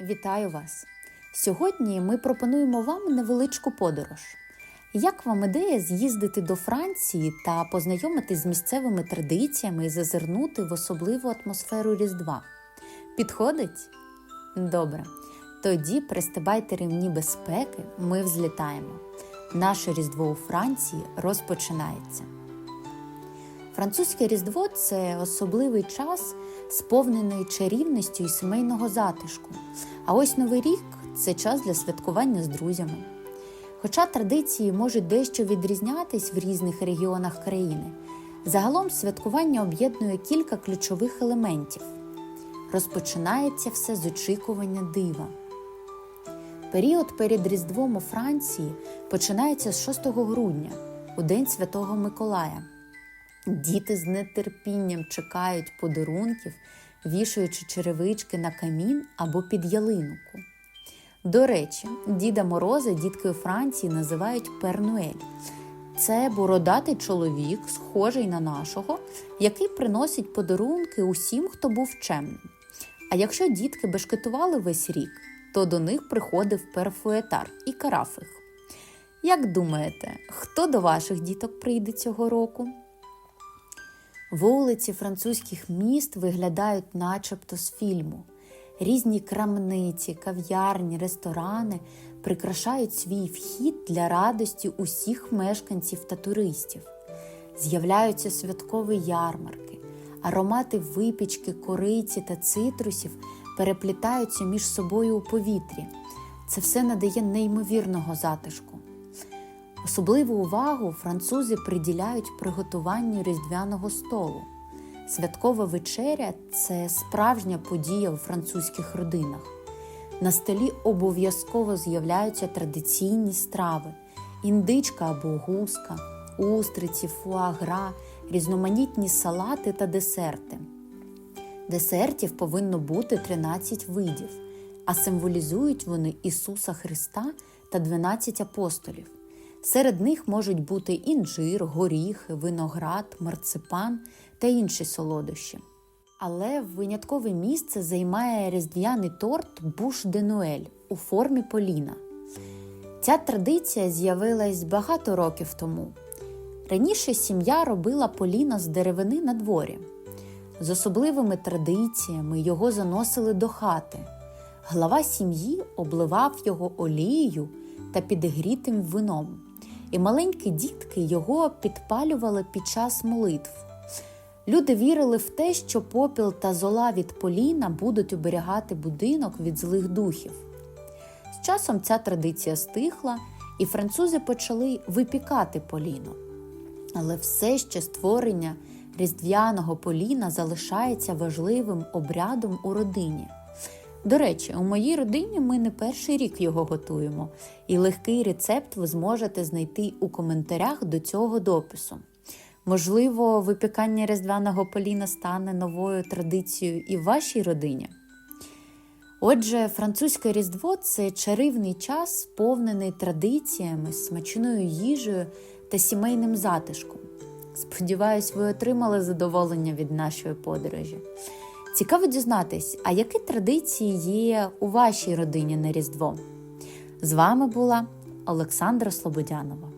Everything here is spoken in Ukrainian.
Вітаю вас! Сьогодні ми пропонуємо вам невеличку подорож. Як вам ідея з'їздити до Франції та познайомитись з місцевими традиціями і зазирнути в особливу атмосферу Різдва? Підходить? Добре. Тоді пристебайте ремні безпеки, ми взлітаємо. Наше Різдво у Франції розпочинається. Французьке Різдво це особливий час, сповнений чарівністю і сімейного затишку. А ось Новий рік це час для святкування з друзями. Хоча традиції можуть дещо відрізнятись в різних регіонах країни, загалом святкування об'єднує кілька ключових елементів. Розпочинається все з очікування дива. Період перед Різдвом у Франції починається з 6 грудня, у День Святого Миколая. Діти з нетерпінням чекають подарунків, вішаючи черевички на камін або під ялинку. До речі, Діда Мороза дітки у Франції називають Пернуель. Це бородатий чоловік, схожий на нашого, який приносить подарунки усім, хто був чемним. А якщо дітки бешкетували весь рік, то до них приходив перфуетар і караф їх. Як думаєте, хто до ваших діток прийде цього року? Вулиці французьких міст виглядають начебто з фільму. Різні крамниці, кав'ярні, ресторани прикрашають свій вхід для радості усіх мешканців та туристів. З'являються святкові ярмарки, аромати випічки, кориці та цитрусів переплітаються між собою у повітрі. Це все надає неймовірного затишку. Особливу увагу французи приділяють приготуванню різдвяного столу. Святкова вечеря це справжня подія у французьких родинах. На столі обов'язково з'являються традиційні страви: індичка або гуска, устриці, фуагра, різноманітні салати та десерти. Десертів повинно бути 13 видів, а символізують вони Ісуса Христа та 12 апостолів. Серед них можуть бути інжир, горіхи, виноград, марципан та інші солодощі. Але виняткове місце займає різдвяний торт Буш де Нуель у формі поліна. Ця традиція з'явилась багато років тому. Раніше сім'я робила поліна з деревини на дворі. З особливими традиціями його заносили до хати. Глава сім'ї обливав його олією та підігрітим вином і маленькі дітки його підпалювали під час молитв. Люди вірили в те, що попіл та зола від поліна будуть оберігати будинок від злих духів. З часом ця традиція стихла, і французи почали випікати поліно. Але все ще створення різдвяного поліна залишається важливим обрядом у родині. До речі, у моїй родині ми не перший рік його готуємо, і легкий рецепт ви зможете знайти у коментарях до цього допису. Можливо, випікання різдвяного поліна стане новою традицією і в вашій родині. Отже, французьке різдво це чарівний час, сповнений традиціями, смачною їжею та сімейним затишком. Сподіваюсь, ви отримали задоволення від нашої подорожі. Цікаво дізнатись, а які традиції є у вашій родині на Різдво? З вами була Олександра Слободянова.